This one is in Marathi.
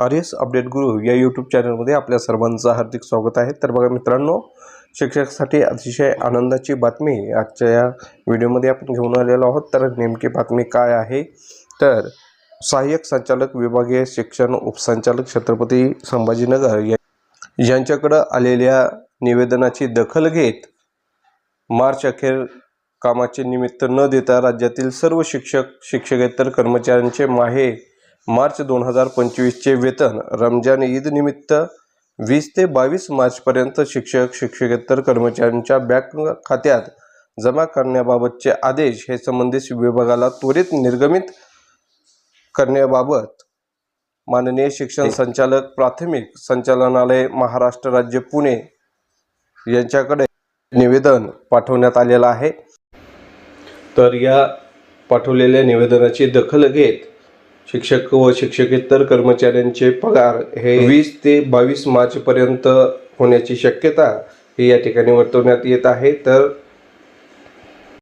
आर एस अपडेट गुरु या यूट्यूब चॅनलमध्ये आपल्या सर्वांचं हार्दिक स्वागत आहे. तर बघा मित्रांनो शिक्षकासाठी अतिशय आनंदाची बातमी आजच्या या व्हिडिओमध्ये आपण घेऊन आलेलो आहोत. तर नेमकी बातमी काय आहे? तर सहाय्यक संचालक विभागीय शिक्षण उपसंचालक छत्रपती संभाजीनगर यांच्याकडं आलेल्या निवेदनाची दखल घेत मार्च अखेर कामाचे निमित्त न देता राज्यातील सर्व शिक्षक शिक्षकेतर कर्मचाऱ्यांचे माहे मार्च दोन हजार पंचवीसचे वेतन रमजान ईद निमित्त वीस ते बावीस मार्चपर्यंत शिक्षक शिक्षकेतर कर्मचाऱ्यांच्या बँक खात्यात जमा करण्याबाबतचे आदेश हे संबंधित विभागाला त्वरित निर्गमित करण्याबाबत माननीय शिक्षण संचालक प्राथमिक संचालनालय महाराष्ट्र राज्य पुणे यांच्याकडे निवेदन पाठवण्यात आलेलं आहे. तर या पाठवलेल्या निवेदनाची दखल घेत शिक्षक व शिक्षकेतर कर्मचाऱ्यांचे पगार हे वीस ते बावीस मार्चपर्यंत होण्याची शक्यता ही या ठिकाणी वर्तवण्यात येत आहे. तर